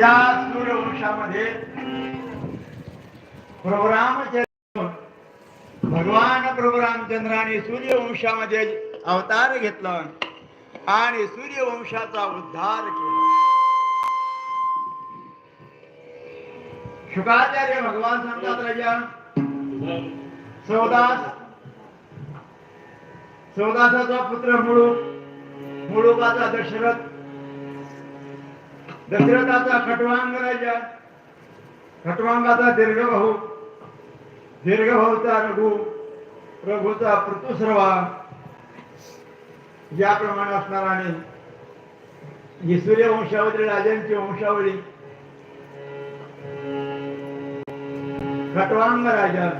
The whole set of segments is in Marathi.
या सूर्यवंशामध्ये प्रभू रामचंद्र भगवान प्रभू रामचंद्राने सूर्यवंशामध्ये अवतार घेतला आणि सूर्यवंशाचा उद्धार केला. शुकाचार्य भगवान सांगतात राजा सौदास सौदासाचा पुत्र मुळू मुळुकाचा दशरथ दशरथाचा खटवांग राजा. खटवांगाचा दीर्घभाऊ दीर्घभाऊचा रघु. रघुचा पृथुसर्वा. याप्रमाणे असणार आणि ही सूर्यवंशावली राजांची वंशावली. खटवांग राजा.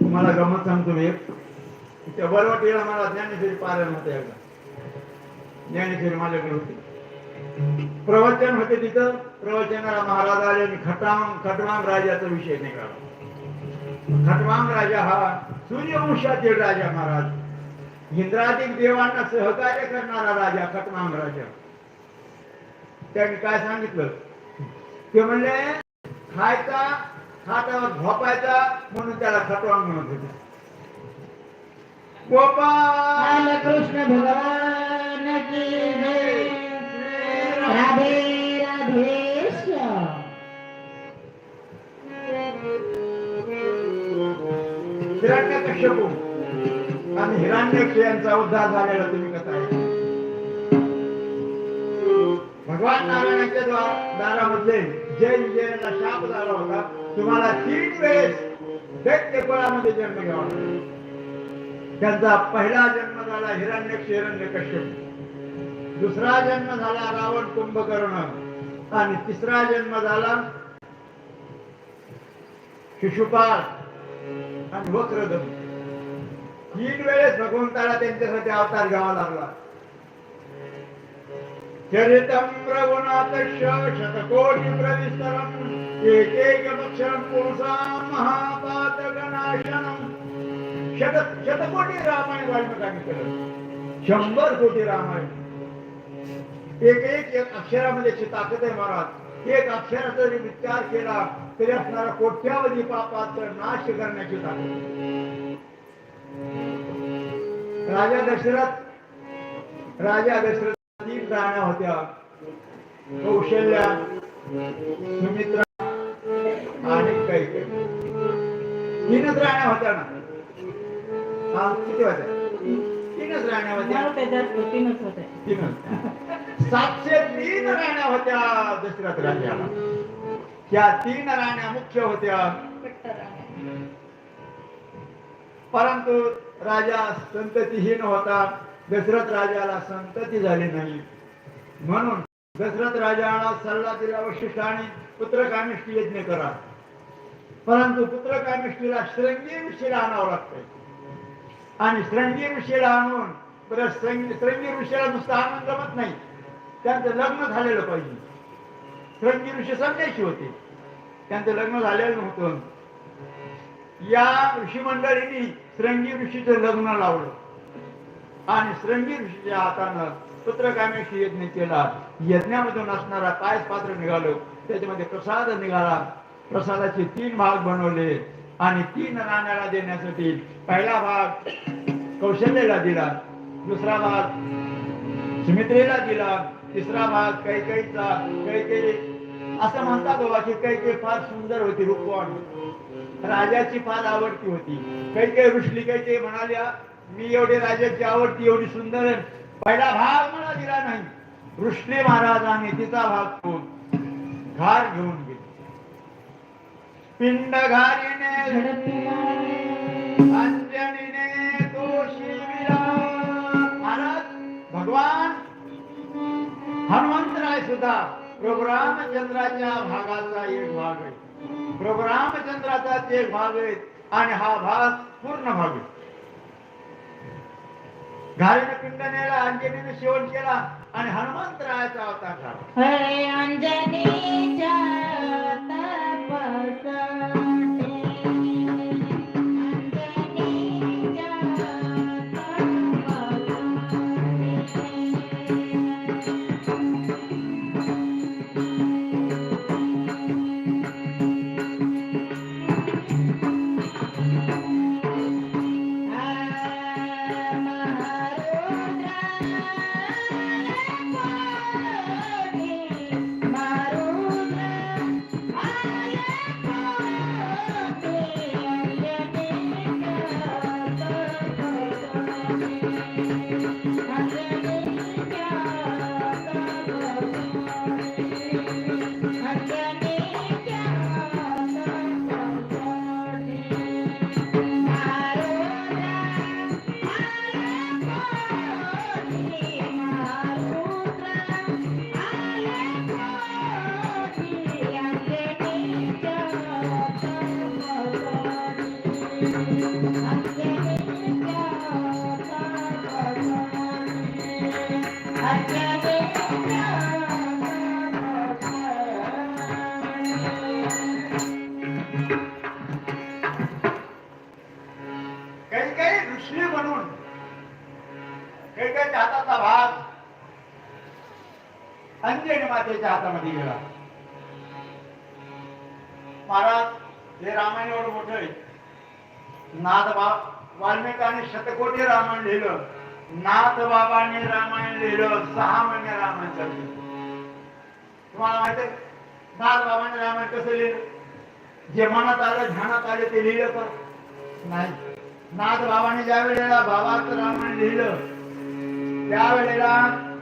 तुम्हाला गमत सांगतो मी. एक. त्या बरवटीला मला ज्ञानेश्वरी पारायण होते. एकदा ज्ञानेश्वर माझ्याकडे होते. प्रवचन होते तिथं. प्रवचनाला महाराज आले. आणि खटाम खटवांग राजाचा विषय निघाला. खटवांग राजा हा सूर्यवंशातील राजा महाराज. इंद्रादिक देवांना सहकार्य करणारा राजा खटवांग राजा. त्यांनी काय सांगितलं? ते म्हणले खायचा खाटावर झोपायचा म्हणून त्याला खटवांग म्हणत होते. गोपाल कृष्ण भगवान! राधे आणि हिरण्यक्ष यांचा उद्धार झालेला तुम्ही कथा आहे भगवान नारायणाच्या दारामधले जय विजयाला शाप झाला होता तुम्हाला तीन वेळेस दैत्यपळामध्ये जन्म घ्यावा. त्यांचा पहिला जन्म झाला हिरण्यक्ष हिरण्य कश्यप दुसरा जन्म झाला रावण कुंभकर्ण. आणि तिसरा जन्म झाला शिशुपाल आणि वक्रदम तीन वेळेस भगवंताला त्यांच्यासाठी अवतार घ्यावा लागला. चरितम रघुनाथ शतकोटी प्रविस्तरम एकैकमक्षरम पुरुषां महापातकनाशनम शत शतकोटी रामायण वाल्मिकांनी केलं. शंभर कोटी रामायण. एक एक एक अक्षरामध्ये ताकद आहे महाराज. एक अक्षराचा जरी विचार केला तरी असणारा कोट्यावधी पापाचा नाश करण्याची ताकद. राजा दशरथ राजा दशरथ तीन राण्या होत्या. कौशल्या सुमित्रा आणि कैकेयी. तीनच राण्या होत्या ना? हा किती होत्या? तीनच राण्या होत्या. तीनच होते तीनच. सातशे तीन राण्या होत्या दशरथ राजाला. त्या तीन राण्या मुख्य होत्या. परंतु राजा संततीहीन होता. दशरथ राजाला संतती झाली नाही. म्हणून दशरथ राजाला सल्ला दिला वशिष्ठाने पुत्रकामिष्टी यज्ञ करा. परंतु पुत्रकामिष्टीला श्रंगी ऋषीला आणावं लागतंय. आणि श्रंगी ऋषीला आणून परत श्रंगी श्रंगी ऋषीला नुसतं जमत नाही. त्यांचं लग्न झालेलं पाहिजे. श्रंगी ऋषी संन्याशी होते. त्यांचं लग्न झालेलं नव्हतं. या ऋषी मंडळींनी श्रंगी ऋषीचं लग्न लावलं. आणि श्रंगी ऋषीच्या हातानं पुत्रकामेशी यज्ञ केला. यज्ञामधून असणारा काय पात्र निघालं. त्याच्यामध्ये प्रसाद निघाला. प्रसादाचे तीन भाग बनवले. आणि तीन राण्याला देण्यासाठी पहिला भाग कौशल्याला दिला. दुसरा भाग सुमित्रेला दिला. तिसरा भाग कैकेयीचा कैकेयी. असं म्हणतात बाबा की कैकेयी फार सुंदर होती रूपवान राजाची फार आवडती होती. कैकेयी रुसली कैकेयी म्हणाल्या मी एवढी राजाची आवडती एवढी सुंदर पहिला भाग मला दिला नाही. ऋषली महाराजाने तिचा भाग घेऊन घार घेऊन गेले. पिंड घारीने सुद्धा प्रभू रामचंद्राच्या भागाचा एक भाग आहे. प्रभू रामचंद्राचा एक भाग आहे आणि हा भाग पूर्ण भाग आहे. घारीने पिंड नेला अंजनीने शेवट केला आणि हनुमंतरायाचा अवतार झाला. अंजनी मातेच्या हाताचा भाग. अंजनी मातेच्या हातामध्ये गेला. महाराज हे रामायण एवढं मोठ आहे. नाद बाब वाल्मिकाने शतकोटी रामायण लिहिलं. नाथ बाबाने रामायण लिहिलं. सहा महिने रामायण चालले. तुम्हाला माहीत आहे नाथ बाबाने रामायण कसं लिहिलं? जे मनात आलं ध्यानात आलं ते लिहिलं का? नाही. नाथ बाबाने ज्या वेळेला बाबाचं रामायण लिहिलं त्यावेळेला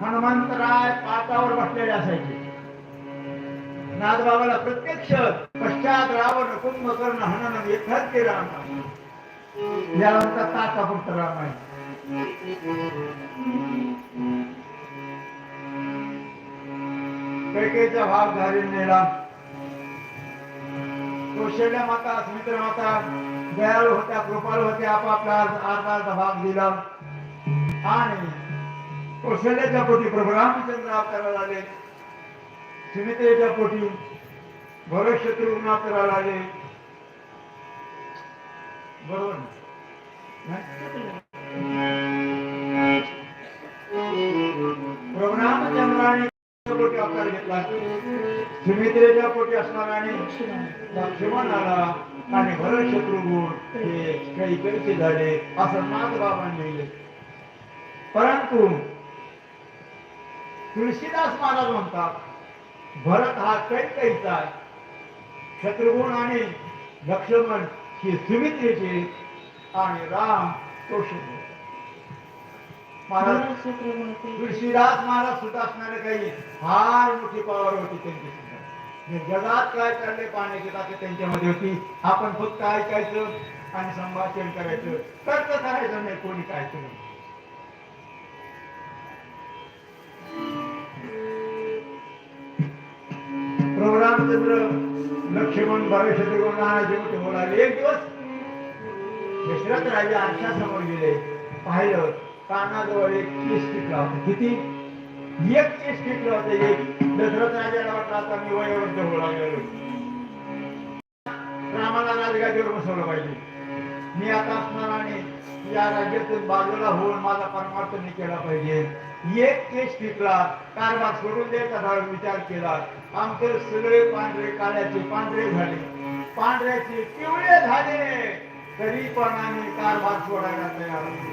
हनुमंतराय पाटावर बसलेले असायचे. नाथबाबाला प्रत्यक्ष पश्चात रावण कुंभकर्ण हनन एकच ते राम यानंतर ताटापुरत राम आहे. कैकेचा भाग झाली नेला कौशल्य माता सुमित्र माता दयाळू होत्या कृपाळू होत्या आपापला अर्धा भाग दिला. आणि कौशल्याच्या पोटी प्रभू रामचंद्र अवताराला आले सुमितेच्या पोटी भरत शत्रुघ्न अवताराला आले बरोबर ना? प्रभू रामचंद्राने पोटी अवतार घेतला. सुमित्रेच्या पोटी असणाराने लक्ष्मण आला आणि भरत शत्रुघ्न हे काही पैसे झाले असं नाथ बाबांनी लिहिले. परंतु तुळशीदास महाराज म्हणतात भरत हा कैकेयीचा आहे. शत्रुघ्न आणि लक्ष्मण हे सुमित्रेचे आणि राम महाराज ते- तुळशीदास महाराज सुद्धा असणारे काही फार मोठी पावर होती त्यांची. सुद्धा जगात काय चालले पाण्याची टाकी त्यांच्यामध्ये होती. आपण फक्त ऐकायचं आणि संभाषण करायचं. तर्क करायचं नाही कोणी काय केलं रामचंद्र लक्ष्मण भरत शत्रुघ्न जेवढे बोलाले एक दिवस दशरथ राजा आरशासमोर गेले. पाहिलं कानाजवळ एक केस टिकला होता. किती? एक केस टिकलं होतं. एक. दशरथ राजाला वाटलं आता मी वयोवृद्ध होऊ लागलेलो रामाला राजगादीवर बसवलं पाहिजे. मी आता असणार आणि या राज्यातून बाजूला होऊन माझा परमार्थ मी केला पाहिजे. एक केस टिकला कारभार सोडून द्यायचा विचार केला. आमचे सगळे पांढरे काळ्याचे पांढरे झाले. पांढऱ्याचे पिवळे झाले. तरी पण आम्ही कारभार सोडायला तयार होतो.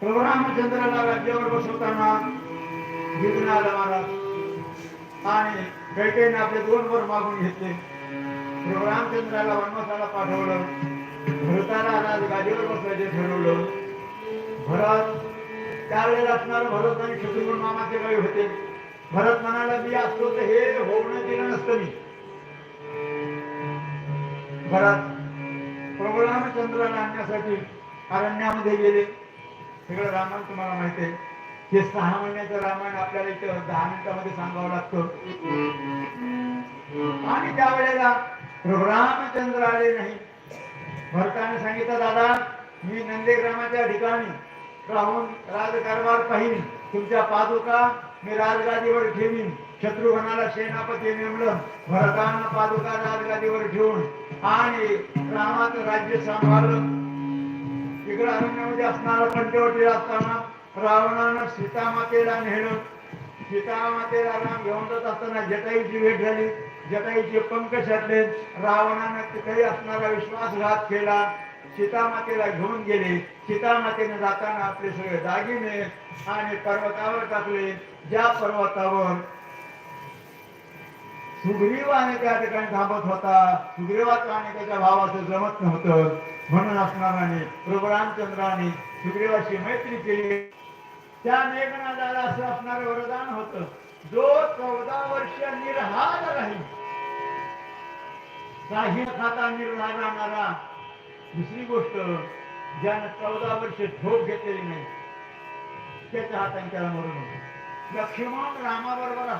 प्रभू रामचंद्राला राज्यावर बसवताना विघ्न महाराज आणि कैकेने आपले दोन वर मागून घेतले. प्रभू रामचंद्राला वनवासाला पाठवलं भरताला राज गादीवर बसवायचे ठरवलं भरत त्यावेळेला असणार भरत आणि शत्रुघ्न मामाचे गावी होते भरत म्हणाला मी असतो तर हे होऊन दिलं नसतं मी भरत प्रभू रामचंद्राला आणण्यासाठी अरण्यामध्ये गेले सगळं रामायण तुम्हाला माहिती आहे हे सहा महिन्याचं रामायण आपल्याला इथं दहा मिनिटामध्ये सांगावं लागतं आणि त्यावेळेला रामचंद्र आले नाही. भरताने सांगितलं दादा मी नंदीग्रामाच्या ठिकाणी राहून राजकारभार पाहिन. तुमच्या पादुका मी राजगादीवर ठेवीन. शत्रुघ्नाला सेनापती नेमलं भरताना पादुका राजगादीवर ठेवून आणि रामाचं राज्य सांभाळलं. इकडे अरण्यामध्ये असणारा पंचवटी असताना रावणानं सीतामातेला नेलं. सीतामातेला राम घेऊन जात असताना जटाईची भेट झाली. जटाईचे पंख छाटले रावणानं तिथेही असणारा विश्वासघात केला. सीतामातेला घेऊन गेले. सीतामातेने जाताना आपले सगळे दागिने आणि पर्वतावर टाकले. ज्या पर्वतावर सुग्रीवाने त्या ठिकाणी थांबत होता. सुग्रीवाचं आणि त्याच्या भावाचं जमत नव्हतं. म्हणून असणाराने प्रभू रामचंद्राने सुग्रीवाशी मैत्री केली. त्या मेघनादाला असं असणार वरदान होत. जो चौदा वर्ष निर्हार राहील. काही न खाता निर्धार राहणारा दुसरी गोष्ट ज्यानं चौदा वर्ष झोप घेतलेली नाही त्याच्या हाताने त्याला मरून होतं. लक्ष्मण रामाबरोबर